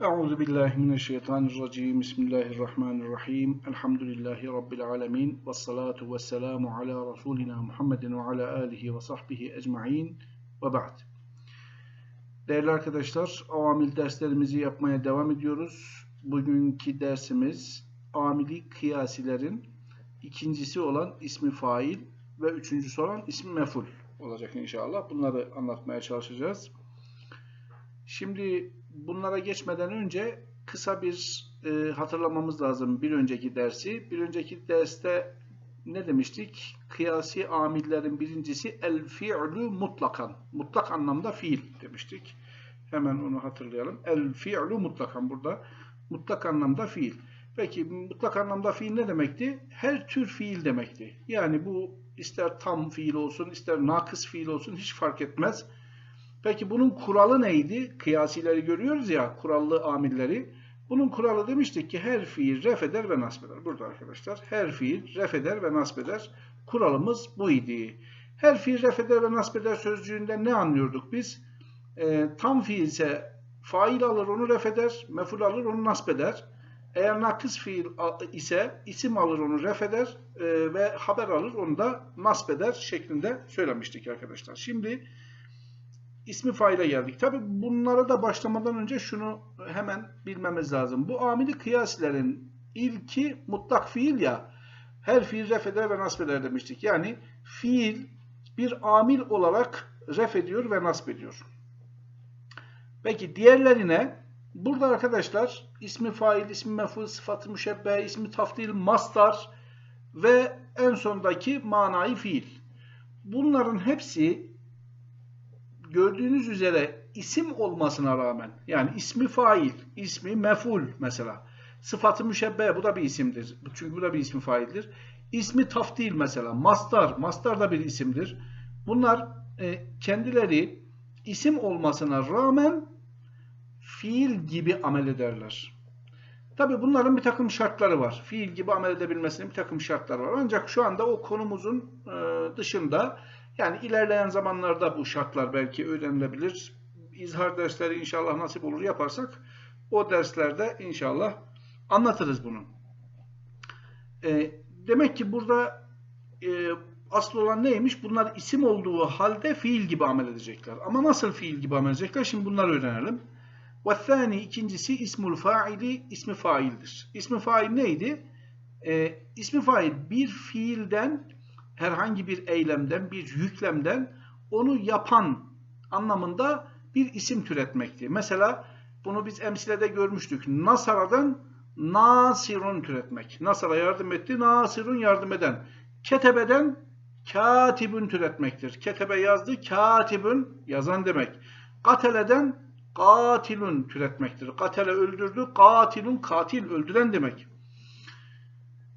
Euzu billahi mineşşeytanirracim. Bismillahirrahmanirrahim. Elhamdülillahi rabbil alamin ve salatu vesselamu ala rasulina Muhammedin ve ala alihi ve sahbihi ecmaîn. Ve ba'd. Değerli arkadaşlar, avamil derslerimizi yapmaya devam ediyoruz. Bugünkü dersimiz amili kıyasilerin ikincisi olan ismi fail ve üçüncüsü olan ismi meful olacak inşallah. Bunları anlatmaya çalışacağız. Şimdi bunlara geçmeden önce kısa bir e, hatırlamamız lazım bir önceki dersi. Bir önceki derste ne demiştik? Kıyasi amillerin birincisi el fi'lu mutlakan. Mutlak anlamda fiil demiştik. Hemen onu hatırlayalım. El fi'lu mutlakan burada. Mutlak anlamda fiil. Peki mutlak anlamda fiil ne demekti? Her tür fiil demekti. Yani bu ister tam fiil olsun, ister nakıs fiil olsun hiç fark etmez. Peki bunun kuralı neydi? Kıyasileri görüyoruz ya, kurallı amilleri. Bunun kuralı demiştik ki her fiil ref eder ve nasb eder. Burada arkadaşlar her fiil ref eder ve nasb eder. Kuralımız bu idi. Her fiil ref eder ve nasb eder sözcüğünden ne anlıyorduk biz? Ee, tam fiilse fail alır onu ref eder, meful alır onu nasb eder. Eğer nakıs fiil ise isim alır onu ref eder e, ve haber alır onu da nasb eder şeklinde söylemiştik arkadaşlar. Şimdi ismi faile geldik. Tabi bunlara da başlamadan önce şunu hemen bilmemiz lazım. Bu amili kıyasilerin ilki mutlak fiil ya her fiil ref eder ve nasb eder demiştik. Yani fiil bir amil olarak ref ediyor ve nasb ediyor. Peki diğerlerine burada arkadaşlar ismi fail, ismi meful, sıfatı müşebbe, ismi tafdil, mastar ve en sondaki manayı fiil. Bunların hepsi gördüğünüz üzere isim olmasına rağmen yani ismi fail, ismi meful mesela. Sıfatı müşebbe bu da bir isimdir. Çünkü bu da bir ismi faildir. İsmi taftil mesela. Mastar. Mastar da bir isimdir. Bunlar e, kendileri isim olmasına rağmen fiil gibi amel ederler. Tabi bunların bir takım şartları var. Fiil gibi amel edebilmesinin bir takım şartları var. Ancak şu anda o konumuzun e, dışında yani ilerleyen zamanlarda bu şartlar belki öğrenilebilir. İzhar dersleri inşallah nasip olur yaparsak o derslerde inşallah anlatırız bunu. E, demek ki burada e, asıl olan neymiş? Bunlar isim olduğu halde fiil gibi amel edecekler. Ama nasıl fiil gibi amel edecekler? Şimdi bunları öğrenelim. Ve ikincisi ismul faili ismi faildir. İsmi fail neydi? E, ismi fail bir fiilden herhangi bir eylemden, bir yüklemden onu yapan anlamında bir isim türetmekti. Mesela bunu biz emsilede görmüştük. Nasara'dan nasirun türetmek. Nasara yardım etti, nasirun yardım eden. Ketebeden katibün türetmektir. Ketebe yazdı, katibün yazan demek. Kateleden katilün türetmektir. Katele öldürdü, katilün katil öldüren demek.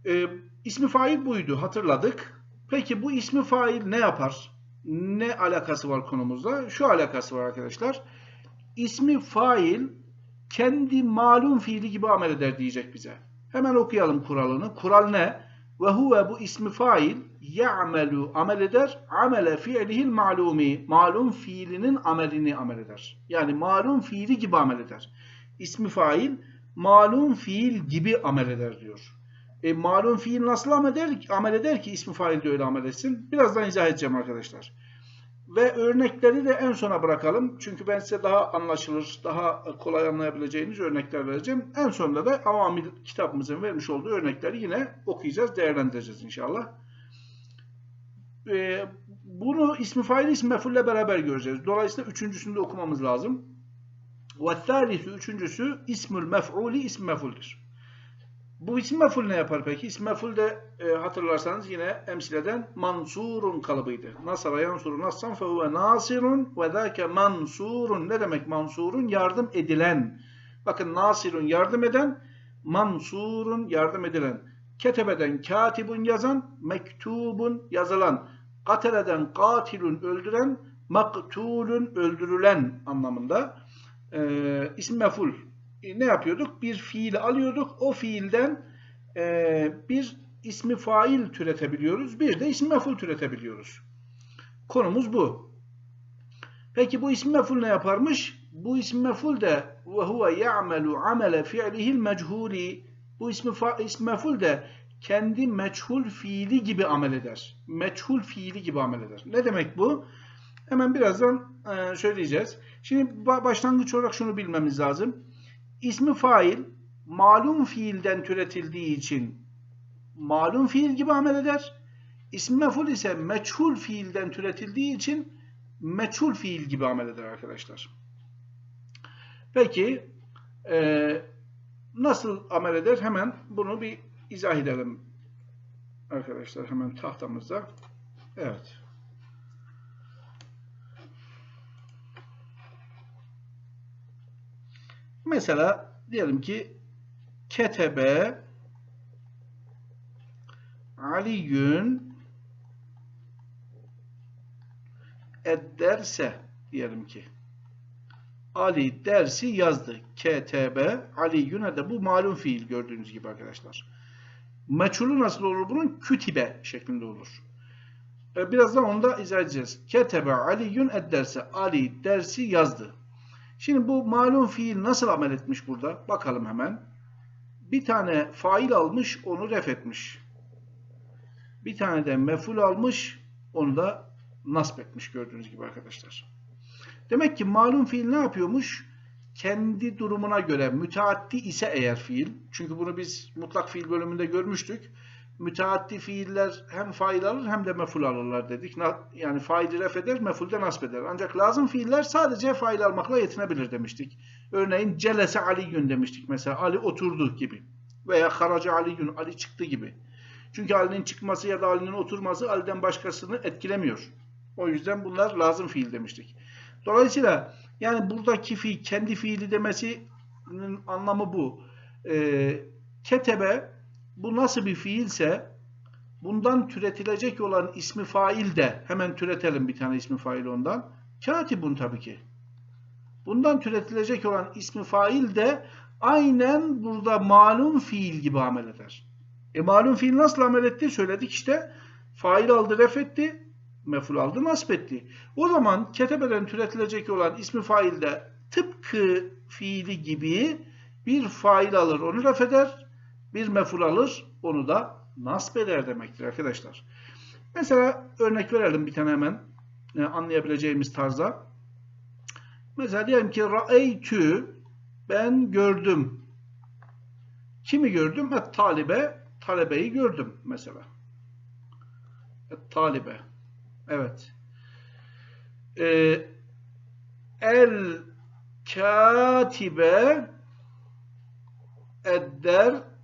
Ee, ismi fail buydu hatırladık. Peki bu ismi fail ne yapar? Ne alakası var konumuzda? Şu alakası var arkadaşlar. İsmi fail kendi malum fiili gibi amel eder diyecek bize. Hemen okuyalım kuralını. Kural ne? Ve huve bu ismi fail ya'melu amel eder. Amele fiilihil malumi. Malum fiilinin amelini amel eder. Yani malum fiili gibi amel eder. İsmi fail malum fiil gibi amel eder diyor. E, malum fiil nasıl amel eder, amel eder ki ismi fail de öyle amel etsin? Birazdan izah edeceğim arkadaşlar. Ve örnekleri de en sona bırakalım. Çünkü ben size daha anlaşılır, daha kolay anlayabileceğiniz örnekler vereceğim. En sonunda da avamil kitabımızın vermiş olduğu örnekleri yine okuyacağız, değerlendireceğiz inşallah. Ee, bunu ismi fail, ismi mefulle beraber göreceğiz. Dolayısıyla üçüncüsünü de okumamız lazım. Ve üçüncüsü ismül mef'uli ismi mefuldür. Bu isim meful ne yapar peki? İsim meful de e, hatırlarsanız yine emsileden mansurun kalıbıydı. Nasara yansuru nassan fehuve nasirun ve zâke mansurun. Ne demek mansurun? Yardım edilen. Bakın nasirun yardım eden, mansurun yardım edilen. Ketebeden katibun yazan, mektubun yazılan. Kateleden katilun öldüren, maktulun öldürülen anlamında. E, isim meful ne yapıyorduk? Bir fiili alıyorduk. O fiilden e, bir ismi fail türetebiliyoruz. Bir de ismi meful türetebiliyoruz. Konumuz bu. Peki bu ismi meful ne yaparmış? bu ismi mef'ul de ve huve ya'melu amele fi'lihil mechuli bu ismi, ismi mef'ul de kendi meçhul fiili gibi amel eder. Meçhul fiili gibi amel eder. Ne demek bu? Hemen birazdan e, söyleyeceğiz. Şimdi ba- başlangıç olarak şunu bilmemiz lazım. İsmi fail malum fiilden türetildiği için malum fiil gibi amel eder. İsmi mef'ul ise meçhul fiilden türetildiği için meçhul fiil gibi amel eder arkadaşlar. Peki e, nasıl amel eder? Hemen bunu bir izah edelim arkadaşlar hemen tahtamızda. Evet. Mesela diyelim ki ketebe Aliyün edderse diyelim ki Ali dersi yazdı. KTB Aliyün de bu malum fiil gördüğünüz gibi arkadaşlar. Meçhulü nasıl olur bunun? Kütibe şeklinde olur. E, Birazdan onu da izah edeceğiz. Ketebe Aliyün edderse Ali dersi yazdı. Şimdi bu malum fiil nasıl amel etmiş burada? Bakalım hemen. Bir tane fail almış, onu ref etmiş. Bir tane de meful almış, onu da nasp etmiş gördüğünüz gibi arkadaşlar. Demek ki malum fiil ne yapıyormuş? Kendi durumuna göre müteaddi ise eğer fiil, çünkü bunu biz mutlak fiil bölümünde görmüştük. Müteaddi fiiller hem fail alır hem de meful alırlar dedik. Yani faili ref eder, meful de nasp eder. Ancak lazım fiiller sadece fail almakla yetinebilir demiştik. Örneğin celese aliyün demiştik mesela. Ali oturdu gibi. Veya haraca aliyün, Ali çıktı gibi. Çünkü Ali'nin çıkması ya da Ali'nin oturması Ali'den başkasını etkilemiyor. O yüzden bunlar lazım fiil demiştik. Dolayısıyla yani buradaki fiil kendi fiili demesinin anlamı bu. Ee, ketebe bu nasıl bir fiilse bundan türetilecek olan ismi fail de hemen türetelim bir tane ismi fail ondan. Katibun tabii ki. Bundan türetilecek olan ismi fail de aynen burada malum fiil gibi amel eder. E malum fiil nasıl amel etti? Söyledik işte. Fail aldı, ref etti. Meful aldı, nasp etti. O zaman ketebeden türetilecek olan ismi fail de tıpkı fiili gibi bir fail alır, onu ref eder. Bir meful alır, onu da nasp eder demektir arkadaşlar. Mesela örnek verelim bir tane hemen e, anlayabileceğimiz tarzda. Mesela diyelim ki ra'eytü ben gördüm. Kimi gördüm? Et talibe talebeyi gördüm mesela. Et talibe. Evet. Ee, el katibe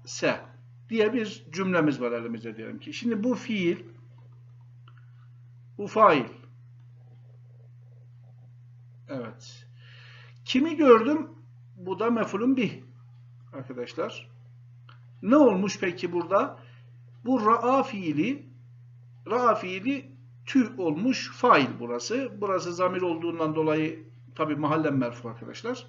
edderse diye bir cümlemiz var elimizde diyelim ki. Şimdi bu fiil bu fail. Evet. Kimi gördüm? Bu da mefulun bih. Arkadaşlar. Ne olmuş peki burada? Bu ra'a fiili ra'a fiili tü olmuş fail burası. Burası zamir olduğundan dolayı tabi mahallen merfu arkadaşlar.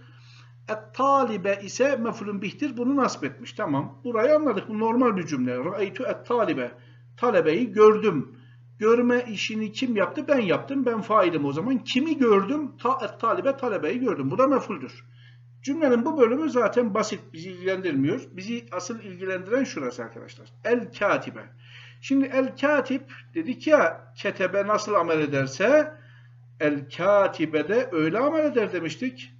Et talibe ise mefulun bihtir. Bunu nasip etmiş. Tamam. Burayı anladık. Bu normal bir cümle. Ra'aytu et talibe. Talebeyi gördüm. Görme işini kim yaptı? Ben yaptım. Ben failim o zaman. Kimi gördüm? Ta et talibe talebeyi gördüm. Bu da mefuldür. Cümlenin bu bölümü zaten basit. Bizi ilgilendirmiyor. Bizi asıl ilgilendiren şurası arkadaşlar. El katibe. Şimdi el katip dedik ya ketebe nasıl amel ederse el katibe de öyle amel eder demiştik.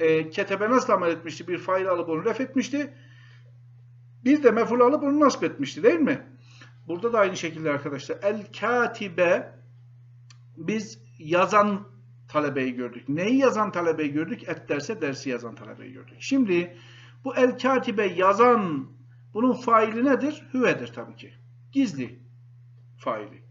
E, ketebe nasıl amel etmişti? Bir fail alıp onu ref etmişti. Bir de meful alıp onu nasip etmişti değil mi? Burada da aynı şekilde arkadaşlar. El katibe biz yazan talebeyi gördük. Neyi yazan talebeyi gördük? Et derse dersi yazan talebeyi gördük. Şimdi bu el katibe yazan bunun faili nedir? Hüvedir tabii ki. Gizli faili.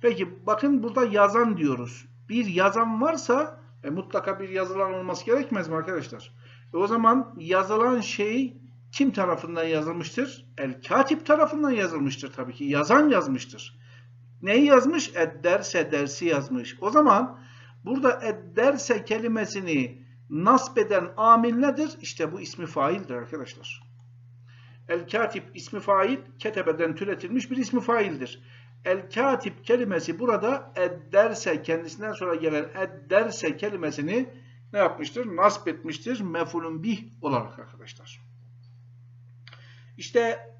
Peki bakın burada yazan diyoruz. Bir yazan varsa e, mutlaka bir yazılan olması gerekmez mi arkadaşlar? E, o zaman yazılan şey kim tarafından yazılmıştır? El katip tarafından yazılmıştır tabii ki. Yazan yazmıştır. Neyi yazmış? Edderse dersi yazmış. O zaman burada edderse kelimesini nasbeden amil nedir? İşte bu ismi faildir arkadaşlar. El katip ismi fail ketebeden türetilmiş bir ismi faildir. El katip kelimesi burada edderse kendisinden sonra gelen edderse kelimesini ne yapmıştır? Nasp etmiştir mefulun bih olarak arkadaşlar. İşte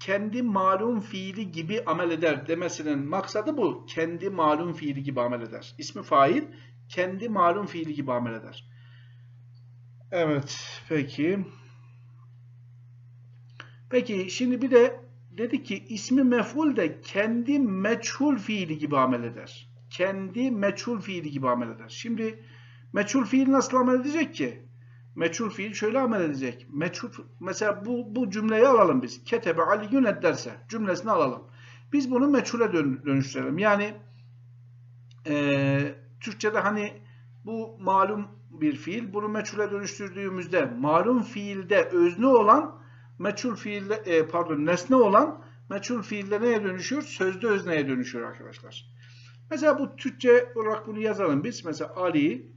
kendi malum fiili gibi amel eder demesinin maksadı bu. Kendi malum fiili gibi amel eder. İsmi fail kendi malum fiili gibi amel eder. Evet, peki. Peki şimdi bir de dedi ki ismi mef'ul de kendi meçhul fiili gibi amel eder. Kendi meçhul fiili gibi amel eder. Şimdi meçhul fiil nasıl amel edecek ki? Meçhul fiil şöyle amel edecek. Meçhul, mesela bu, bu cümleyi alalım biz. Ketebe aliyyun ederse cümlesini alalım. Biz bunu meçhule dön, dönüştürelim. Yani e, Türkçe'de hani bu malum bir fiil. Bunu meçhule dönüştürdüğümüzde malum fiilde özne olan meçhul fiilde e, pardon nesne olan meçhul fiilde neye dönüşüyor? Sözde özneye dönüşüyor arkadaşlar. Mesela bu Türkçe olarak bunu yazalım biz. Mesela Ali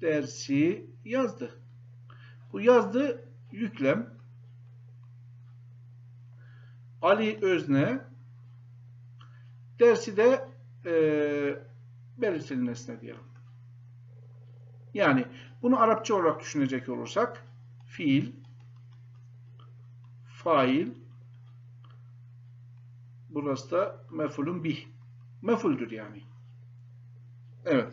dersi yazdı. Bu yazdı yüklem. Ali özne dersi de e, belirtili nesne diyelim. Yani bunu Arapça olarak düşünecek olursak fiil, fail, burası da mefulun bih. Mefuldür yani. Evet.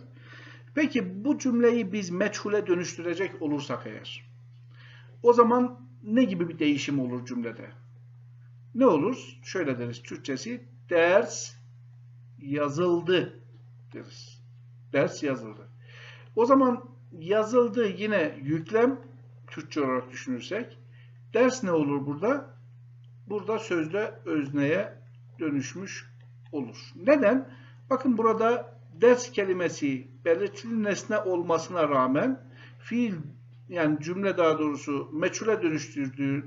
Peki bu cümleyi biz meçhule dönüştürecek olursak eğer o zaman ne gibi bir değişim olur cümlede? Ne olur? Şöyle deriz. Türkçesi ders yazıldı deriz. Ders yazıldı. O zaman yazıldı yine yüklem Türkçe olarak düşünürsek ders ne olur burada? Burada sözde özneye dönüşmüş olur. Neden? Bakın burada ders kelimesi belirtili nesne olmasına rağmen fiil yani cümle daha doğrusu meçhule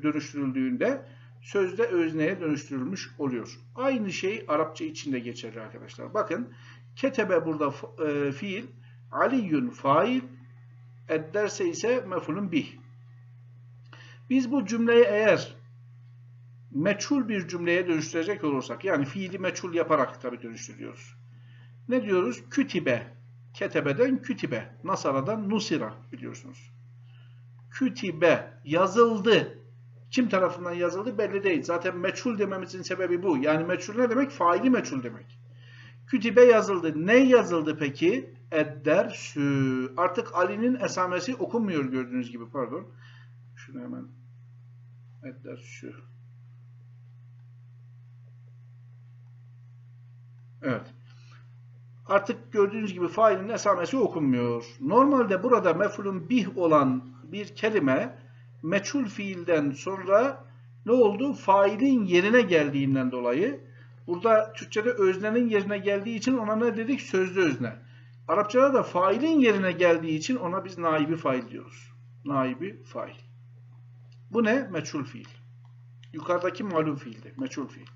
dönüştürüldüğünde sözde özneye dönüştürülmüş oluyor. Aynı şey Arapça içinde geçerli arkadaşlar. Bakın ketebe burada e, fiil, aliyyun fail, edderse ise mefulun bih. Biz bu cümleyi eğer meçhul bir cümleye dönüştürecek olursak, yani fiili meçhul yaparak tabi dönüştürüyoruz. Ne diyoruz? Kütibe. Ketebeden kütibe. Nasara'dan nusira biliyorsunuz. Kütibe. Yazıldı. Kim tarafından yazıldı belli değil. Zaten meçhul dememizin sebebi bu. Yani meçhul ne demek? Faili meçhul demek. Kütibe yazıldı. Ne yazıldı peki? Eddersü. Artık Ali'nin esamesi okunmuyor gördüğünüz gibi. Pardon. Şunu hemen Eddersü. Evet. Artık gördüğünüz gibi failin esamesi okunmuyor. Normalde burada mefulun bih olan bir kelime meçhul fiilden sonra ne oldu? Failin yerine geldiğinden dolayı burada Türkçe'de öznenin yerine geldiği için ona ne dedik? Sözlü özne. Arapçada da failin yerine geldiği için ona biz naibi fail diyoruz. Naibi fail. Bu ne? Meçhul fiil. Yukarıdaki malum fiildi. Meçhul fiil.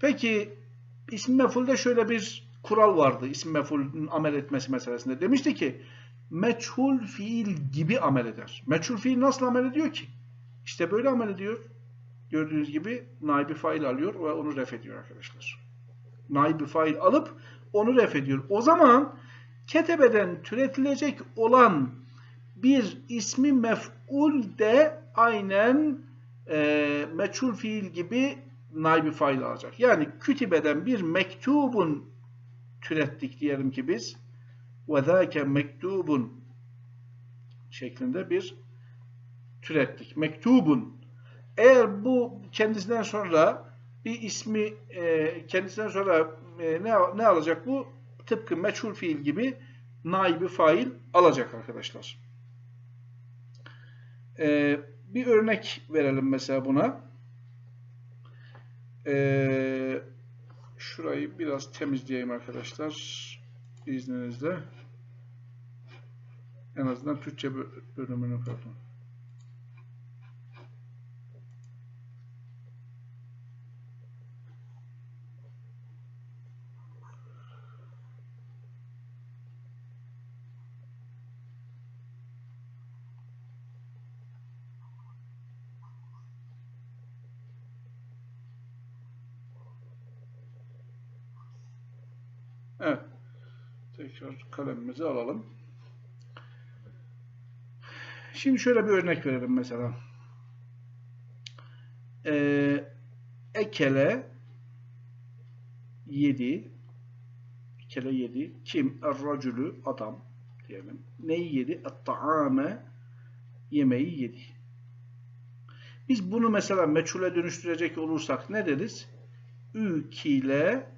Peki isim mefulde şöyle bir kural vardı isim mefulün amel etmesi meselesinde. Demişti ki meçhul fiil gibi amel eder. Meçhul fiil nasıl amel ediyor ki? İşte böyle amel ediyor. Gördüğünüz gibi naibi fail alıyor ve onu ref ediyor arkadaşlar. Naibi fail alıp onu ref ediyor. O zaman ketebeden türetilecek olan bir ismi mef'ul de aynen e, meçhul fiil gibi naibi fail alacak. Yani kütibeden bir mektubun türettik diyelim ki biz zâke mektubun şeklinde bir türettik. Mektubun. Eğer bu kendisinden sonra bir ismi e, kendisinden sonra e, ne, ne alacak bu? Tıpkı meçhul fiil gibi naibi fail alacak arkadaşlar. E, bir örnek verelim mesela buna. Eee Şurayı biraz temizleyeyim arkadaşlar. İzninizle. En azından Türkçe bölümünü pardon. Evet. Tekrar kalemimizi alalım. Şimdi şöyle bir örnek verelim mesela. Ee, ekele yedi ekele yedi kim? Er-racülü adam diyelim. Neyi yedi? Et-ta'ame yemeği yedi. Biz bunu mesela meçhule dönüştürecek olursak ne deriz? Ükile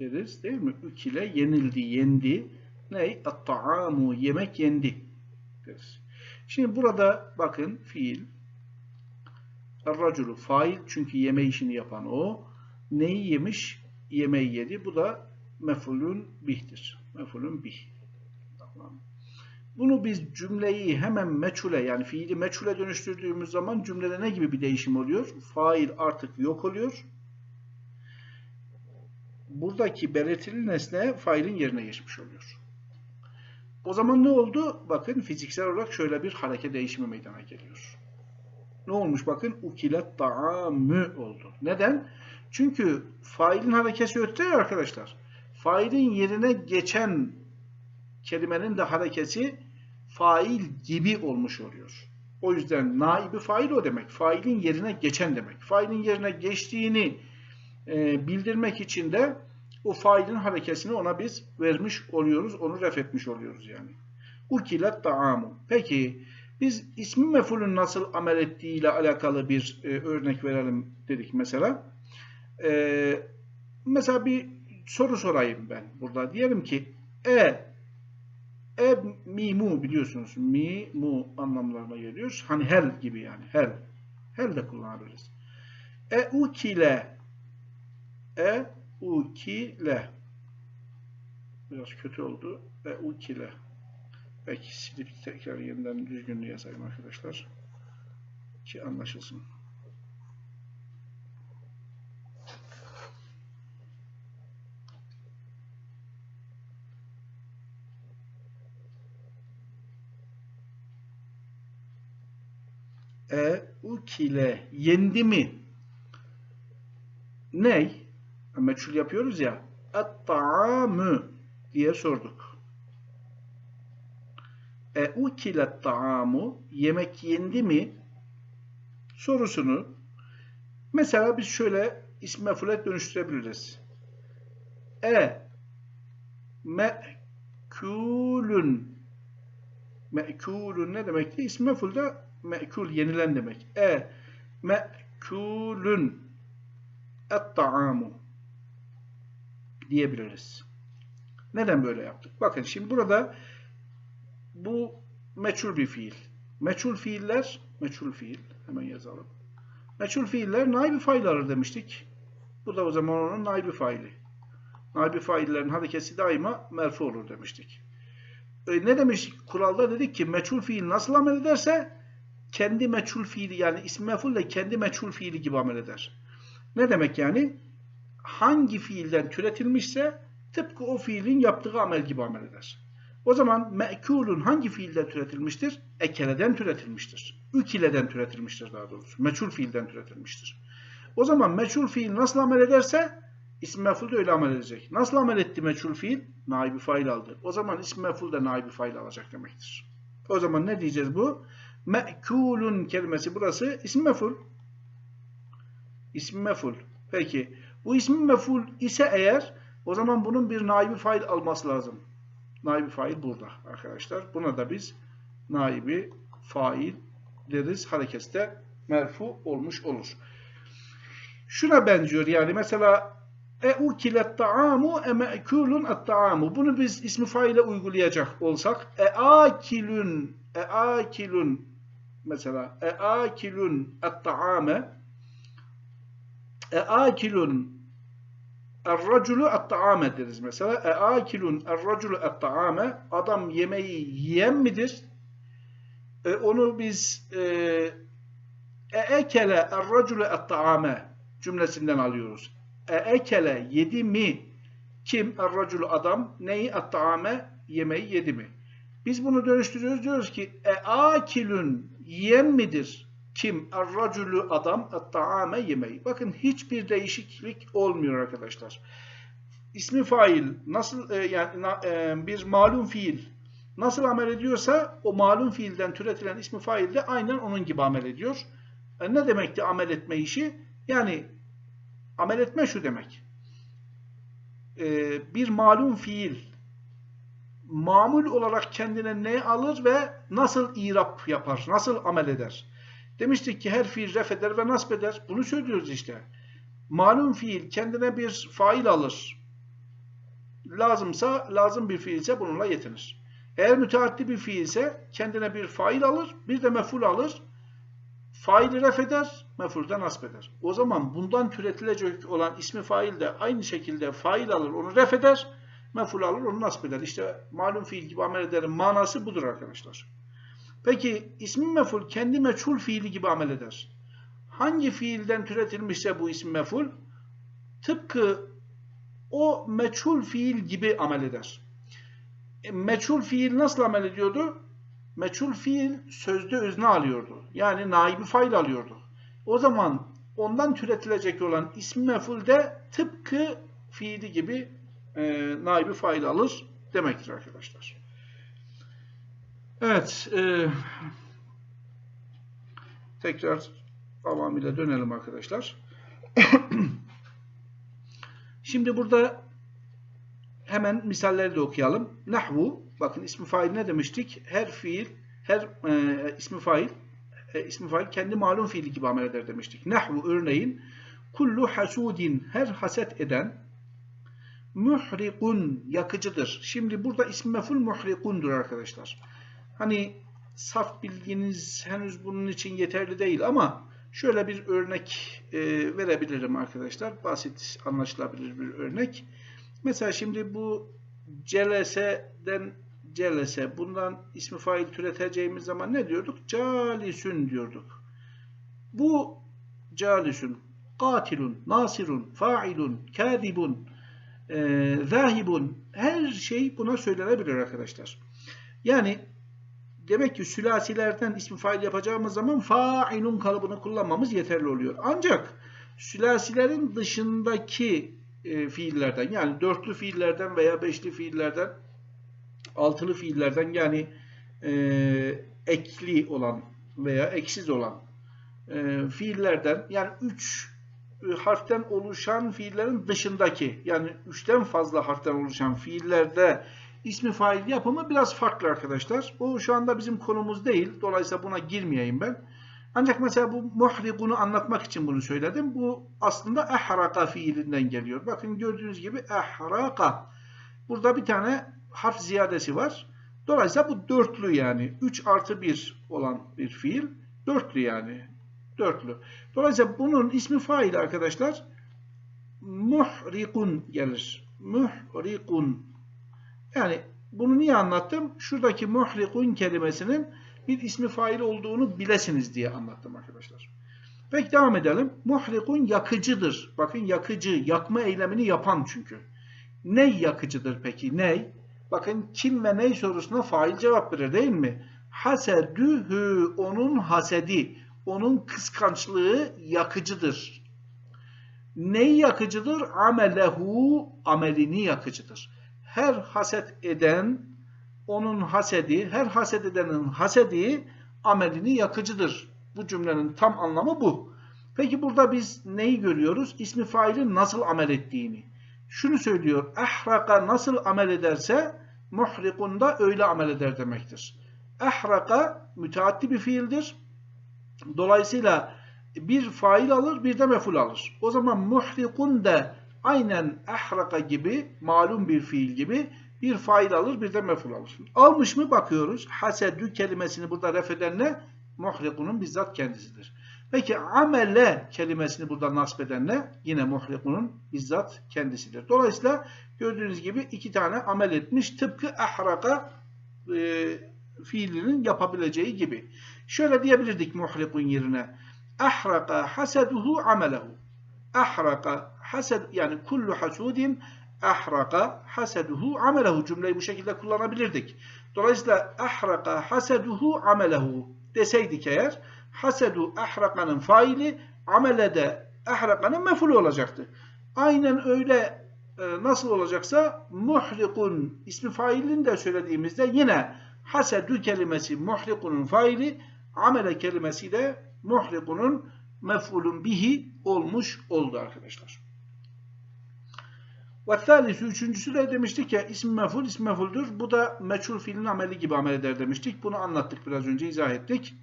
deriz değil mi? Ükile yenildi, yendi. Ne? At-ta'amu yemek yendi deriz. Şimdi burada bakın fiil Er-raculu fail çünkü yeme işini yapan o. Neyi yemiş? Yemeği yedi. Bu da mefulün bih'tir. Mefulün bih. Tamam. Bunu biz cümleyi hemen meçhule yani fiili meçhule dönüştürdüğümüz zaman cümlede ne gibi bir değişim oluyor? Fail artık yok oluyor. Buradaki belirtili nesne failin yerine geçmiş oluyor. O zaman ne oldu? Bakın fiziksel olarak şöyle bir hareket değişimi meydana geliyor. Ne olmuş bakın? Ukilet ta'amü oldu. Neden? Çünkü failin harekesi ötte ya arkadaşlar. Failin yerine geçen kelimenin de harekesi fail gibi olmuş oluyor. O yüzden naibi fail o demek. Failin yerine geçen demek. Failin yerine geçtiğini e, bildirmek için de o failin harekesini ona biz vermiş oluyoruz. Onu ref etmiş oluyoruz yani. Ukilet ta'amu. Peki biz ismi mefulün nasıl amel ettiğiyle alakalı bir e, örnek verelim dedik mesela. E, mesela bir soru sorayım ben burada. Diyelim ki e e mi mu biliyorsunuz. Mi mu anlamlarına geliyor. Hani hel gibi yani. Hel. Hel de kullanabiliriz. E ukile e ukile biraz kötü oldu. E ukile belki silip tekrar yeniden düzgünlüğü yazayım arkadaşlar. Ki anlaşılsın. E ukile yendi mi? Ney? Meçhul yapıyoruz ya. Et-ta'amü diye sorduk. E ukilet ta'amu yemek yendi mi? Sorusunu mesela biz şöyle ismi mefule dönüştürebiliriz. E me'kulun me'kulun ne demekti? İsmi mefulde me'kul yenilen demek. E me'kulun et-ta'amu diyebiliriz. Neden böyle yaptık? Bakın şimdi burada bu meçhul bir fiil. Meçhul fiiller, meçhul fiil hemen yazalım. Meçhul fiiller naibi fail alır demiştik. Bu da o zaman onun naibi faili. Naibi faillerin harekesi daima merfu olur demiştik. E, ne demiştik? Kuralda dedik ki meçhul fiil nasıl amel ederse kendi meçhul fiili yani ismi meful ile kendi meçhul fiili gibi amel eder. Ne demek yani? Hangi fiilden türetilmişse tıpkı o fiilin yaptığı amel gibi amel eder. O zaman me'kulun hangi fiilden türetilmiştir? Ekeleden türetilmiştir. Ükileden türetilmiştir daha doğrusu. Meçhul fiilden türetilmiştir. O zaman meçhul fiil nasıl amel ederse ismi meful de öyle amel edecek. Nasıl amel etti meçhul fiil? Naibi fail aldı. O zaman ismi meful de naibi fail alacak demektir. O zaman ne diyeceğiz bu? Me'kulun kelimesi burası ismi meful. İsmi meful. Peki bu ismi meful ise eğer o zaman bunun bir naibi fail alması lazım. Naibi fail burada arkadaşlar. Buna da biz naibi fail deriz. Harekette merfu olmuş olur. Şuna benziyor yani mesela e ukilet ta'amu e me'kulun et ta'amu. Bunu biz ismi faile uygulayacak olsak e akilun e akilun mesela e akilun et ta'ame e akilun Er-raculu et-ta'ame deriz mesela. E akilun er-raculu et-ta'ame adam yemeği yiyen midir? E, onu biz e, e ekele er-raculu et-ta'ame cümlesinden alıyoruz. E ekele yedi mi? Kim? Er-raculu adam. Neyi? Et-ta'ame yemeği yedi mi? Biz bunu dönüştürüyoruz. Diyoruz ki e akilun yiyen midir? Kim? Er-racülü adam, et-ta'ame yemeği. Bakın hiçbir değişiklik olmuyor arkadaşlar. İsmi fail nasıl e, yani e, bir malum fiil nasıl amel ediyorsa o malum fiilden türetilen ismi fail de aynen onun gibi amel ediyor. E ne demekti amel etme işi? Yani amel etme şu demek. E, bir malum fiil mamul olarak kendine ne alır ve nasıl irap yapar, nasıl amel eder? Demiştik ki her fiil ref eder ve nasb eder. Bunu söylüyoruz işte. Malum fiil kendine bir fail alır. Lazımsa, lazım bir fiilse bununla yetinir. Eğer müteaddi bir fiilse kendine bir fail alır, bir de meful alır. Faili ref eder, meful de nasb eder. O zaman bundan türetilecek olan ismi fail de aynı şekilde fail alır, onu ref eder, meful alır, onu nasb eder. İşte malum fiil gibi amel ederin manası budur arkadaşlar. Peki ismi meful kendi meçhul fiili gibi amel eder. Hangi fiilden türetilmişse bu isim meful tıpkı o meçhul fiil gibi amel eder. E, meçhul fiil nasıl amel ediyordu? Meçhul fiil sözde özne alıyordu. Yani naibi fail alıyordu. O zaman ondan türetilecek olan ismi meful de tıpkı fiili gibi e, naibi fail alır demektir arkadaşlar. Evet. E, tekrar avamile dönelim arkadaşlar. Şimdi burada hemen misalleri de okuyalım. Nahvu, bakın ismi fail ne demiştik? Her fiil, her e, ismi fail, e, ismi fail kendi malum fiili gibi amel eder demiştik. Nahvu örneğin, kullu hasudin, her haset eden, muhrikun, yakıcıdır. Şimdi burada ismi meful muhrikundur arkadaşlar. Hani saf bilginiz henüz bunun için yeterli değil ama şöyle bir örnek e, verebilirim arkadaşlar. Basit, anlaşılabilir bir örnek. Mesela şimdi bu celeseden celese bundan ismi fail türeteceğimiz zaman ne diyorduk? Calisün diyorduk. Bu calisün, katilun, nasirun, failun, kadibun, e, zahibun her şey buna söylenebilir arkadaşlar. Yani demek ki sülasilerden ismi fail yapacağımız zaman failun kalıbını kullanmamız yeterli oluyor. Ancak sülasilerin dışındaki e, fiillerden yani dörtlü fiillerden veya beşli fiillerden altılı fiillerden yani e, ekli olan veya eksiz olan e, fiillerden yani üç e, harften oluşan fiillerin dışındaki yani üçten fazla harften oluşan fiillerde ismi fail yapımı biraz farklı arkadaşlar. Bu şu anda bizim konumuz değil. Dolayısıyla buna girmeyeyim ben. Ancak mesela bu muhrikunu anlatmak için bunu söyledim. Bu aslında ehraka fiilinden geliyor. Bakın gördüğünüz gibi ehraka. Burada bir tane harf ziyadesi var. Dolayısıyla bu dörtlü yani. 3 artı 1 olan bir fiil. Dörtlü yani. Dörtlü. Dolayısıyla bunun ismi fail arkadaşlar muhrikun gelir. Muhrikun. Yani bunu niye anlattım? Şuradaki muhrikun kelimesinin bir ismi fail olduğunu bilesiniz diye anlattım arkadaşlar. Peki devam edelim. Muhrikun yakıcıdır. Bakın yakıcı, yakma eylemini yapan çünkü. Ney yakıcıdır peki? Ney? Bakın kim ve ney sorusuna fail cevap verir değil mi? Hasedühü, onun hasedi, onun kıskançlığı yakıcıdır. Ney yakıcıdır? Amelehu, amelini yakıcıdır. Her haset eden, onun hasedi, her haset edenin hasedi amelini yakıcıdır. Bu cümlenin tam anlamı bu. Peki burada biz neyi görüyoruz? İsmi failin nasıl amel ettiğini. Şunu söylüyor. Ehraka nasıl amel ederse muhrikun da öyle amel eder demektir. Ehraka müteaddi bir fiildir. Dolayısıyla bir fail alır bir de meful alır. O zaman muhrikun da aynen ehraka gibi malum bir fiil gibi bir fail alır bir de meful alır. Almış mı bakıyoruz. Hasedü kelimesini burada ref eden ne? Muhrikunun bizzat kendisidir. Peki amele kelimesini burada nasb eden ne? Yine muhrikunun bizzat kendisidir. Dolayısıyla gördüğünüz gibi iki tane amel etmiş. Tıpkı ahraka e, fiilinin yapabileceği gibi. Şöyle diyebilirdik muhrikun yerine. Ahraka haseduhu amelehu. Ahraka hased yani kullu hasudin ahraka haseduhu amelehu cümleyi bu şekilde kullanabilirdik. Dolayısıyla ahraka haseduhu amelehu deseydik eğer hasedu ahrakanın faili amele de ahrakanın mefulü olacaktı. Aynen öyle e, nasıl olacaksa muhrikun ismi failini de söylediğimizde yine Hasedü kelimesi muhrikunun faili, amele kelimesi de muhrikunun mef'ulun bihi olmuş oldu arkadaşlar. Ve thalisi üçüncüsü de demiştik ya isim mef'ul isim mef'uldür. Bu da meçhul fiilin ameli gibi amel eder demiştik. Bunu anlattık biraz önce izah ettik.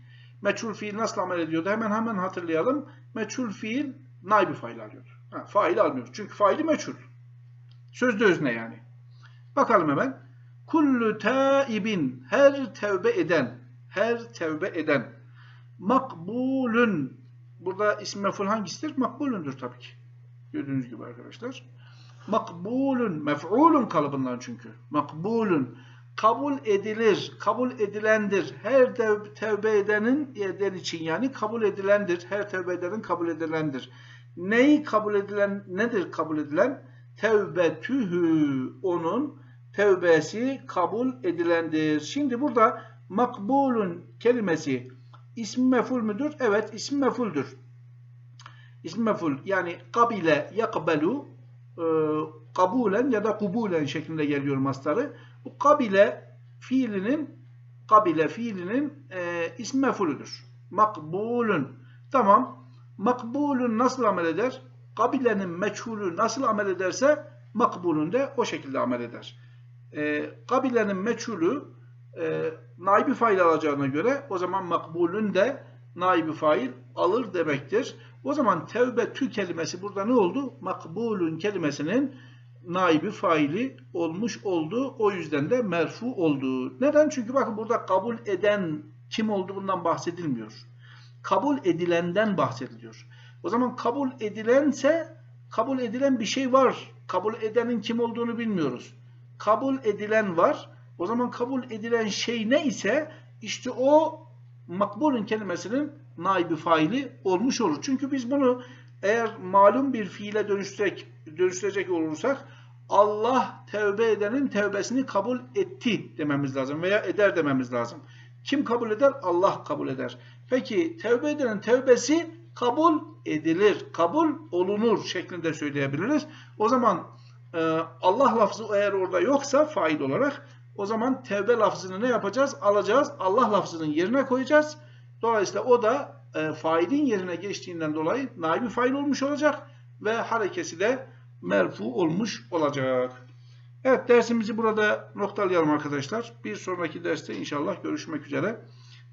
Meçhul fiil nasıl amel ediyordu? Hemen hemen hatırlayalım. Meçhul fiil naibi fail alıyor. Ha, fail almıyor. Çünkü faili meçhul. Sözde özne yani. Bakalım hemen. Kullu taibin her tevbe eden her tevbe eden makbulun burada isim mef'ul hangisidir? Makbulundur tabii ki. Gördüğünüz gibi arkadaşlar. Makbulun mef'ulun kalıbından çünkü. Makbulun kabul edilir, kabul edilendir. Her tev- tevbe edenin eden için yani kabul edilendir. Her tevbe edenin kabul edilendir. Neyi kabul edilen, nedir kabul edilen? Tevbetühü, onun tevbesi kabul edilendir. Şimdi burada makbulun kelimesi ismi meful müdür? Evet, ismi mefuldür. İsmi meful yani kabile yakbelu e, kabulen ya da kubulen şeklinde geliyor mastarı. Bu kabile fiilinin kabile fiilinin e, ismi mefulüdür. Makbulun. Tamam. Makbulun nasıl amel eder? Kabilenin meçhulü nasıl amel ederse makbulun de o şekilde amel eder. E, kabilenin meçhulü e, naibi fail alacağına göre o zaman makbulün de naibi fail alır demektir. O zaman tevbe tü kelimesi burada ne oldu? Makbulun kelimesinin naibi faili olmuş oldu. O yüzden de merfu oldu. Neden? Çünkü bakın burada kabul eden kim oldu bundan bahsedilmiyor. Kabul edilenden bahsediliyor. O zaman kabul edilense kabul edilen bir şey var. Kabul edenin kim olduğunu bilmiyoruz. Kabul edilen var. O zaman kabul edilen şey ne ise işte o makbulun kelimesinin naibi faili olmuş olur. Çünkü biz bunu eğer malum bir fiile dönüştürek, dönüştürecek olursak Allah tevbe edenin tevbesini kabul etti dememiz lazım veya eder dememiz lazım. Kim kabul eder? Allah kabul eder. Peki tevbe edenin tevbesi kabul edilir, kabul olunur şeklinde söyleyebiliriz. O zaman e, Allah lafzı eğer orada yoksa fail olarak o zaman tevbe lafzını ne yapacağız? Alacağız. Allah lafzının yerine koyacağız. Dolayısıyla o da e, failin yerine geçtiğinden dolayı naibi fail olmuş olacak ve harekesi de merfu olmuş olacak. Evet dersimizi burada noktalayalım arkadaşlar. Bir sonraki derste inşallah görüşmek üzere.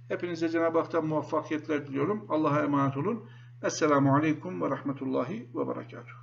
Hepinize Cenab-ı Hak'tan muvaffakiyetler diliyorum. Allah'a emanet olun. Esselamu Aleyküm ve Rahmetullahi ve Berekatuhu.